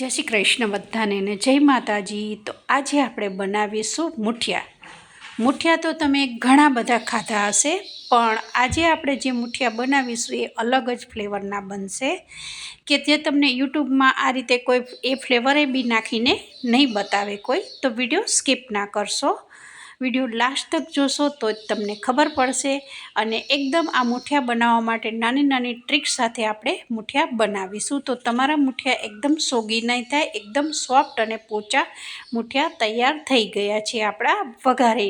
જય શ્રી કૃષ્ણ બધાને ને જય માતાજી. તો આજે આપણે બનાવીશું મુઠિયા. મુઠિયા તો તમે ઘણા બધા ખાધા હશે, પણ આજે આપણે જે મુઠિયા બનાવીશું એ અલગ જ ફ્લેવરના બનશે, કે જે તમને યુટ્યુબમાં આ રીતે કોઈ એ ફ્લેવરે બી નાખીને નહીં બતાવે કોઈ. તો વીડિયો સ્કીપ ના કરશો. વીડિયો લાસ્ટ તક જોશો તો જ તમને ખબર પડશે અને એકદમ આ મુઠિયા બનાવવા માટે નાની નાની ટ્રીક સાથે આપણે મુઠિયા બનાવીશું. તો તમારા મુઠિયા એકદમ સોગી નહીં થાય, એકદમ સોફ્ટ અને પોચા મુઠિયા તૈયાર થઈ ગયા છે આપણા વઘારે.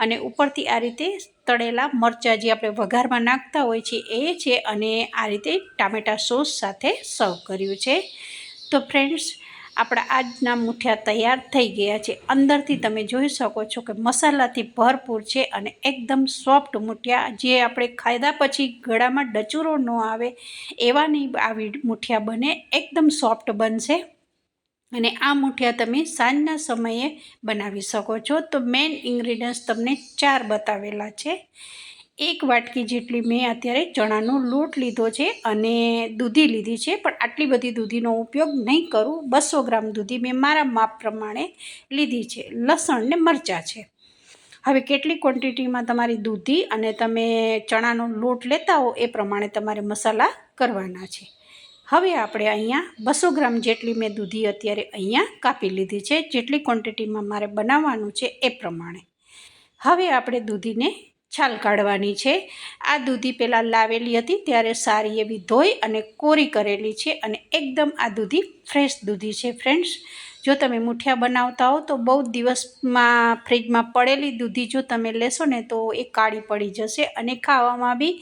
અને ઉપરથી આ રીતે તળેલા મરચાં જે આપણે વઘારમાં નાખતા હોય છે એ છે અને આ રીતે ટામેટા સોસ સાથે સર્વ કર્યું છે. તો ફ્રેન્ડ્સ આપણા આજના મુઠિયા તૈયાર થઈ ગયા છે. અંદરથી તમે જોઈ શકો છો કે મસાલાથી ભરપૂર છે અને એકદમ સોફ્ટ મુઠિયા. જે આપણે ખાધા પછી ગળામાં ડચુરો ન આવે એવાની આવી મુઠિયા બને, એકદમ સોફ્ટ બનશે. અને આ મુઠિયા તમે સાંજના સમયે બનાવી શકો છો. તો મેઇન ઇન્ગ્રીડિયન્ટ્સ તમને ચાર બતાવેલા છે. એક વાટકી જેટલી મેં અત્યારે ચણાનો લોટ લીધો છે અને દૂધી લીધી છે, પણ આટલી બધી દૂધીનો ઉપયોગ નહીં કરું. બસો ગ્રામ દૂધી મેં મારા માપ પ્રમાણે લીધી છે. લસણ ને મરચાં છે. હવે કેટલી ક્વોન્ટિટીમાં તમારી દૂધી અને તમે ચણાનો લોટ લેતા હો એ પ્રમાણે તમારે મસાલા કરવાના છે. હવે આપણે અહીંયા બસો ગ્રામ જેટલી મેં દૂધી અત્યારે અહીંયા કાપી લીધી છે. જેટલી ક્વોન્ટિટીમાં મારે બનાવવાનું છે એ પ્રમાણે. હવે આપણે દૂધીને છાલ કાઢવાની છે. આ દૂધી પહેલાં લાવેલી હતી, ત્યારે સારી એવી ધોઈ અને કોરી કરેલી છે અને એકદમ આ દૂધી ફ્રેશ દૂધી છે ફ્રેન્ડ્સ. જો તમે મુઠિયા બનાવતા હો તો બહુ દિવસમાં ફ્રીજમાં પડેલી દૂધી જો તમે લેશો ને તો એ કાળી પડી જશે અને ખાવામાં બી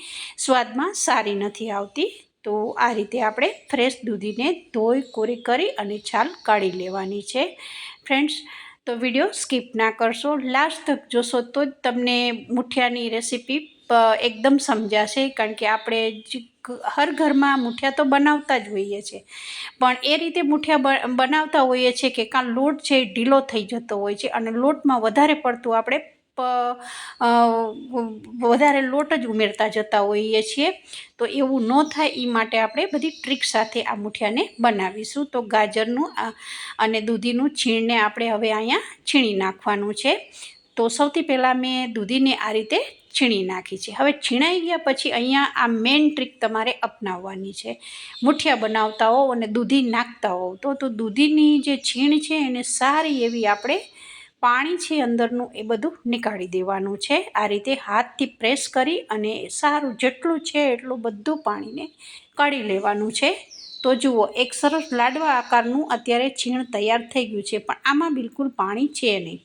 સ્વાદમાં સારી નથી આવતી. તો આ રીતે આપણે ફ્રેશ દૂધીને ધોઈ કોરી કરી અને છાલ કાઢી લેવાની છે. ફ્રેન્ડ્સ તો વીડિયો સ્કીપ ના કરશો. લાસ્ટ તક જોશો તો જ તમને મુઠિયાની રેસીપી એકદમ સમજાશે. કારણ કે આપણે હર ઘરમાં મુઠિયા તો બનાવતા જ હોઈએ છીએ. પણ એ રીતે મુઠિયા બનાવતા હોઈએ છીએ કે કાં લોટ છે એ ઢીલો થઈ જતો હોય છે અને લોટમાં વધારે પડતું આપણે વધારે લોટ જ ઉમેરતા જતા હોઈએ છીએ. તો એવું ન થાય એ માટે આપણે બધી ટ્રીક સાથે આ મુઠિયાને બનાવીશું. તો ગાજરનું અને દૂધીનું છીણને આપણે હવે અહીંયા છીણી નાખવાનું છે. તો સૌથી પહેલાં મેં દૂધીને આ રીતે છીણી નાખી છે. હવે છીણાઈ ગયા પછી અહીંયા આ મેઇન ટ્રીક તમારે અપનાવવાની છે. મુઠિયા બનાવતા હોવ અને દૂધી નાખતા હોવ તો તો દૂધીની જે છીણ છે એને સારી એવી આપણે પાણી છે અંદરનું એ બધું નીકાળી દેવાનું છે. આ રીતે હાથથી પ્રેસ કરી અને સારું જેટલું છે એટલું બધું પાણીને કાઢી લેવાનું છે. તો જુઓ, એક સરસ લાડવા આકારનું અત્યારે છીણ તૈયાર થઈ ગયું છે, પણ આમાં બિલકુલ પાણી છે નહીં.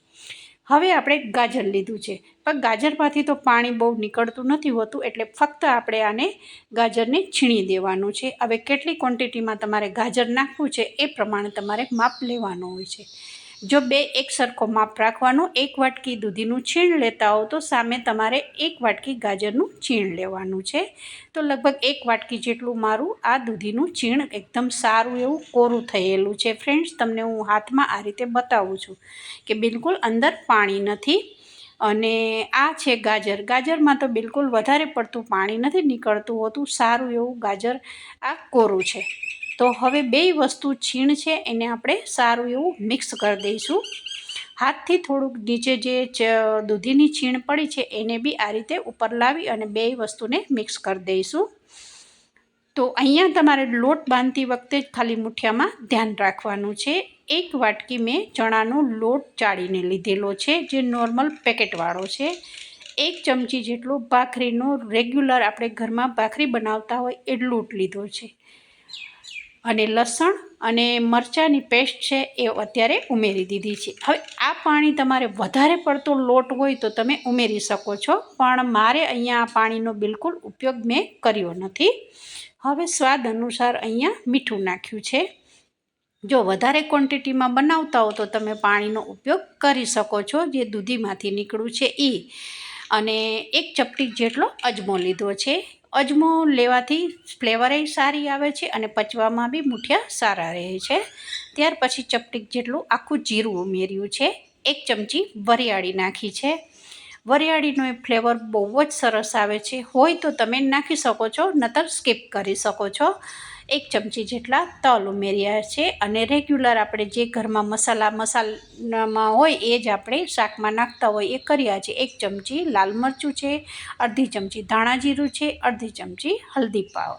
હવે આપણે ગાજર લીધું છે. પણ ગાજરમાંથી તો પાણી બહુ નીકળતું નથી હોતું, એટલે ફક્ત આપણે આને ગાજરને છીણી દેવાનું છે. હવે કેટલી ક્વોન્ટિટીમાં તમારે ગાજર નાખવું છે એ પ્રમાણે તમારે માપ લેવાનું હોય છે. જો બે એક સરખો માપ રાખવાનો, એક વાટકી દૂધીનું છીણ લેતા હો તો સામે તમારે એક વાટકી ગાજરનું છીણ લેવાનું છે. તો લગભગ એક વાટકી જેટલું મારું આ દૂધીનું છીણ એકદમ સારું એવું કોરું થયેલું છે. ફ્રેન્ડ્સ, તમને હું હાથમાં આ રીતે બતાવું છું કે બિલકુલ અંદર પાણી નથી અને આ છે ગાજર. ગાજરમાં તો બિલકુલ વધારે પડતું પાણી નથી નીકળતું હોતું, સારું એવું ગાજર આ કોરું છે. તો હવે બે વસ્તુ છીણ છે, એને આપણે સારું એવું મિક્સ કરી દઈશું. હાથથી થોડુંક નીચે જે દૂધીની છીણ પડી છે, એને બી આ રીતે ઉપર લાવી અને બે વસ્તુને મિક્સ કરી દઈશું. તો અહીંયા તમારે લોટ બાંધતી વખતે ખાલી મુઠિયામાં ધ્યાન રાખવાનું છે. એક વાટકી મેં ચણાનો લોટ ચાળીને લીધેલો છે, જે નોર્મલ પેકેટવાળો છે. એક ચમચી જેટલો ભાખરીનો રેગ્યુલર આપણે ઘરમાં ભાખરી બનાવતા હોય એટલું લોટ લીધો છે. અને લસણ અને મરચાંની પેસ્ટ છે એ અત્યારે ઉમેરી દીધી છે. હવે આ પાણી તમારે વધારે પડતો લોટ હોય તો તમે ઉમેરી શકો છો, પણ મારે અહીંયા આ પાણીનો બિલકુલ ઉપયોગ મેં કર્યો નથી. હવે સ્વાદ અનુસાર અહીંયા મીઠું નાખ્યું છે. જો વધારે ક્વોન્ટિટીમાં બનાવતા હો તો તમે પાણીનો ઉપયોગ કરી શકો છો, જે દૂધીમાંથી નીકળ્યું છે એ અને એક ચપટી જેટલો અજમો લીધો છે. અજમો લેવાથી ફ્લેવરે સારી આવે છે અને પચવામાં બી મૂઠિયા સારા રહે છે. ત્યાર પછી ચપટીક જેટલું આખું જીરું ઉમેર્યું છે. એક ચમચી વરિયાળી નાખી છે. વરિયાળીનો એ ફ્લેવર બહુ જ સરસ આવે છે. હોય તો તમે નાખી શકો છો, નતર સ્કીપ કરી શકો છો. એક ચમચી જેટલા તલ ઉમેર્યા છે અને રેગ્યુલર આપણે જે ઘરમાં મસાલા, મસાલામાં હોય એ જ આપણે શાકમાં નાખતા હોય એ કર્યા છે. એક ચમચી લાલ મરચું છે, અડધી ચમચી ધાણા જીરું છે, અડધી ચમચી હલ્દી પાવ.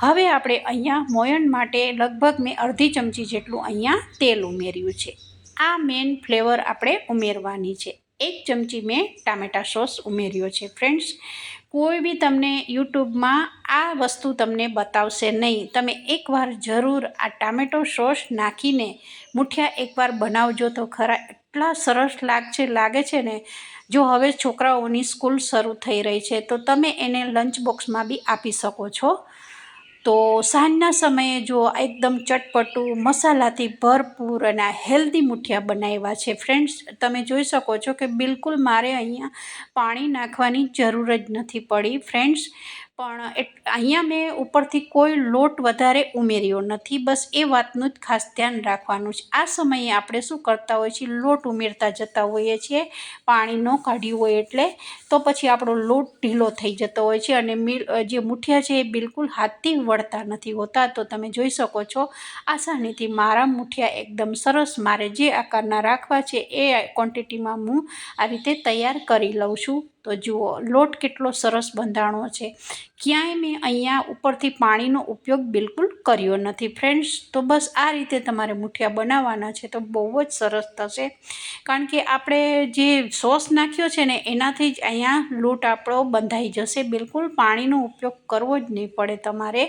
હવે આપણે અહીંયા મોયણ માટે લગભગ મેં અડધી ચમચી જેટલું અહીંયા તેલ ઉમેર્યું છે. આ મેન ફ્લેવર આપણે ઉમેરવાની છે. એક ચમચી મેં ટામેટા સોસ ઉમેર્યો છે ફ્રેન્ડ્સ કોઈ બી તમને યુટ્યુબમાં આ વસ્તુ તમને બતાવશે નહીં. તમે એકવાર જરૂર આ ટામેટો સોસ નાખીને મુઠિયા એકવાર બનાવજો તો ખરા એટલા સરસ લાગશે લાગે છે ને. જો હવે છોકરાઓની સ્કૂલ શરૂ થઈ રહી છે તો તમે એને લંચ બોક્સમાં બી આપી શકો છો. તો સાંજના સમયે જો એકદમ ચટપટું, મસાલાથી ભરપૂર અને હેલ્ધી મુઠિયા બનાવ્યા છે. ફ્રેન્ડ્સ, તમે જોઈ શકો છો કે બિલકુલ મારે અહીંયા પાણી નાખવાની જરૂર જ નથી પડી. ફ્રેન્ડ્સ પણ અહીંયા મેં ઉપરથી કોઈ લોટ વધારે ઉમેર્યો નથી. બસ એ વાતનું જ ખાસ ધ્યાન રાખવાનું છે. આ સમયે આપણે શું કરતા હોઈએ છીએ? લોટ ઉમેરતા જતા હોઈએ છીએ. પાણી ન કાઢ્યું હોય એટલે તો પછી આપણો લોટ ઢીલો થઈ જતો હોય છે અને જે મુઠિયા છે એ બિલકુલ હાથથી વળતા નથી હોતા. તો તમે જોઈ શકો છો, આસાનીથી મારા મુઠિયા એકદમ સરસ મારે જે આકારના રાખવા છે એ ક્વોન્ટિટીમાં હું આ રીતે તૈયાર કરી લઉં છું. તો જુઓ, લોટ કેટલો સરસ બંધાણો છે. ક્યાંય મેં અહીંયા ઉપરથી પાણીનો ઉપયોગ બિલકુલ કર્યો નથી. ફ્રેન્ડ્સ, તો બસ આ રીતે તમારે મુઠિયા બનાવવાના છે તો બહુ જ સરસ થશે. કારણ કે આપણે જે સોસ નાખ્યો છે ને, એનાથી જ અહીંયા લોટ આપણો બંધાઈ જશે. બિલકુલ પાણીનો ઉપયોગ કરવો જ નહીં પડે તમારે.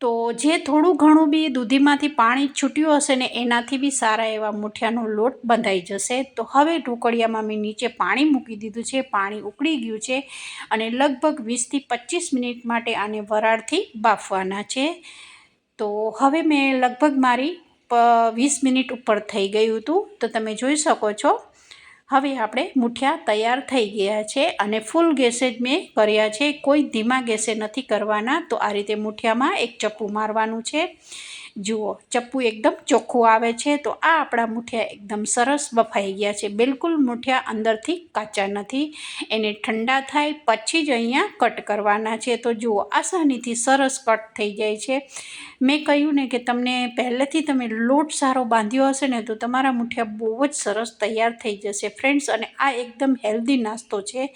તો જે થોડું ઘણું બી દૂધીમાંથી પાણી છૂટ્યું હશે ને એનાથી બી સારા એવા મુઠિયાનો લોટ બંધાઈ જશે. તો હવે ઢોકળિયામાં મેં નીચે પાણી મૂકી દીધું છે. પાણી ઉકળી ગયું છે અને લગભગ વીસથી પચીસ મિનિટ માટે આને વરાળથી બાફવાના છે. તો હવે મેં લગભગ મારી વીસ મિનિટ ઉપર થઈ ગયું હતું. તો તમે જોઈ શકો છો હવે આપણે મૂઠિયા તૈયાર થઈ ગયા છે અને ફૂલ ગેસે જ મેં કર્યા છે. કોઈ ધીમા ગેસે નથી કરવાના, તો આ રીતે મૂઠિયામાં એક ચપ્પુ મારવાનું છે. જુઓ, ચપ્પુ એકદમ ચોખ્ખું આવે છે તો આ આપણા મૂઠિયા એકદમ સરસ બફાઈ ગયા છે. બિલકુલ મૂઠિયા અંદરથી કાચા નથી, એને ઠંડા થાય પછી જ અહીંયા કટ કરવાના છે. તો જુઓ, આસાનીથી સરસ કટ થઈ જાય છે. મેં કહ્યું ને કે તમને પહેલેથી તમે લોટ સારો બાંધ્યો હશે ને તો તમારા મૂઠિયા બહુ જ સરસ તૈયાર થઈ જશે. ફ્રેન્ડ્સ, અને આ એકદમ હેલ્ધી નાસ્તો છે.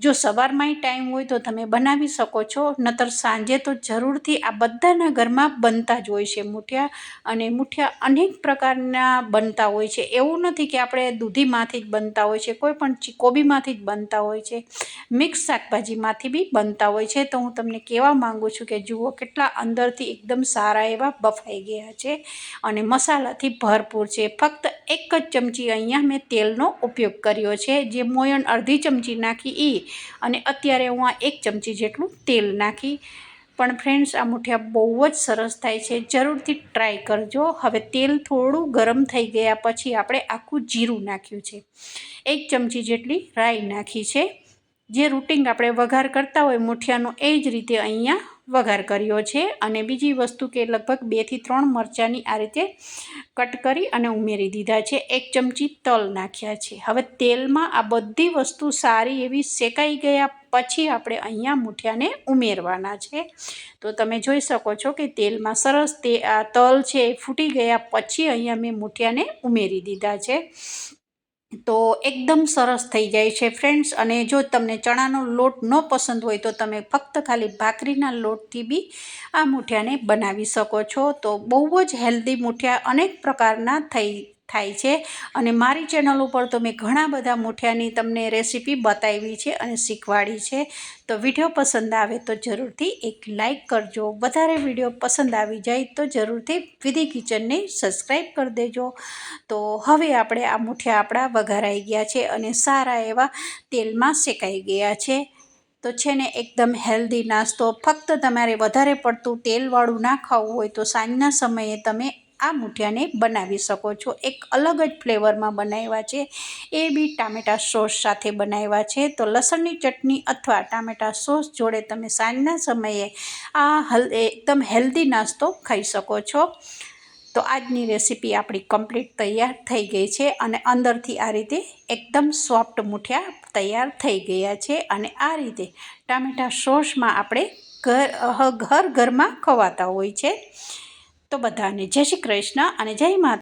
જો સવારમાંય ટાઈમ હોય તો તમે બનાવી શકો છો, નતર સાંજે તો જરૂરથી આ બધાના ઘરમાં બનતા જ હોય છે. મુઠિયા અને મુઠિયા અનેક પ્રકારના બનતા હોય છે. એવું નથી કે આપણે દૂધીમાંથી જ બનતા હોય છે, કોઈ પણ કોબીમાંથી જ બનતા હોય છે. મિક્સ શાકભાજીમાંથી બી બનતા હોય છે. તો હું તમને કહેવા માગું છું કે જુઓ કેટલા અંદરથી એકદમ સારા એવા બફાઈ ગયા છે અને મસાલાથી ભરપૂર છે. ફક્ત એક જ ચમચી અહીંયા મેં તેલનો ઉપયોગ કર્યો છે. જે મોયણ અડધી ચમચી નાખી એ અને અત્યારે હું આ એક ચમચી જેટલું તેલ નાખી પણ ફ્રેન્ડ્સ આ મુઠિયા બહુ જ સરસ થાય છે. જરૂરથી ટ્રાય કરજો. હવે તેલ થોડું ગરમ થઈ ગયા પછી આપણે આખું જીરું નાખ્યું છે. એક ચમચી જેટલી રાઈ નાખી છે. જે રૂટિંગ આપણે વઘાર કરતા હોય મુઠિયાનો, એ જ રીતે અહીંયા વઘાર કર્યો છે અને બીજી વસ્તુ કે લગભગ બેથી ત્રણ મરચાંની આ રીતે કટ કરી અને ઉમેરી દીધા છે. એક ચમચી તલ નાખ્યા છે. હવે તેલમાં આ બધી વસ્તુ સારી એવી શેકાઈ ગયા પછી આપણે અહીંયા મૂઠિયાને ઉમેરવાના છે. તો તમે જોઈ શકો છો કે તેલમાં સરસ તે આ તલ છે એ ફૂટી ગયા પછી અહીંયા મેં મૂઠિયાને ઉમેરી દીધા છે. તો એકદમ સરસ થઈ જાય છે ફ્રેન્ડ્સ અને જો તમને ચણાનો લોટ ન પસંદ હોય તો તમે ફક્ત ખાલી ભાખરીના લોટથી બી આ મૂઠિયાને બનાવી શકો છો. તો બહુ જ હેલ્ધી મૂઠિયા અનેક પ્રકારના થઈ થાય છે. અને મારી ચેનલ ઉપર તો મેં ઘણા બધા મૂઠિયાની તમને રેસીપી બતાવી છે અને શીખવાડી છે. તો વીડિયો પસંદ આવે તો જરૂરથી એક લાઇક કરજો. વધારે વીડિયો પસંદ આવી જાય તો જરૂરથી વિધિ કિચનને સબસ્ક્રાઈબ કરી દેજો. તો હવે આપણે આ મૂઠિયા આપણા વઘારાઈ ગયા છે અને સારા એવા તેલમાં શેકાઈ ગયા છે. તો છે ને એકદમ હેલ્ધી નાસ્તો. ફક્ત તમારે વધારે પડતું તેલવાળું ના ખાવું હોય તો સાંજના સમયે તમે આ મૂઠિયાને બનાવી શકો છો. એક અલગ જ ફ્લેવરમાં બનાવ્યા છે. એ બી ટામેટા સોસ સાથે બનાવ્યા છે. તો લસણની ચટણી અથવા ટામેટા સોસ જોડે તમે સાંજના સમયે આ હલ એકદમ હેલ્ધી નાસ્તો ખાઈ શકો છો. તો આજની રેસીપી આપણી કમ્પ્લીટ તૈયાર થઈ ગઈ છે અને અંદરથી આ રીતે એકદમ સોફ્ટ મૂઠિયા તૈયાર થઈ ગયા છે અને આ રીતે ટામેટા સોસમાં આપણે ઘર ઘર, ઘરમાં ખવાતા હોય છે. તો બધાને જય શ્રી કૃષ્ણ અને જય માતા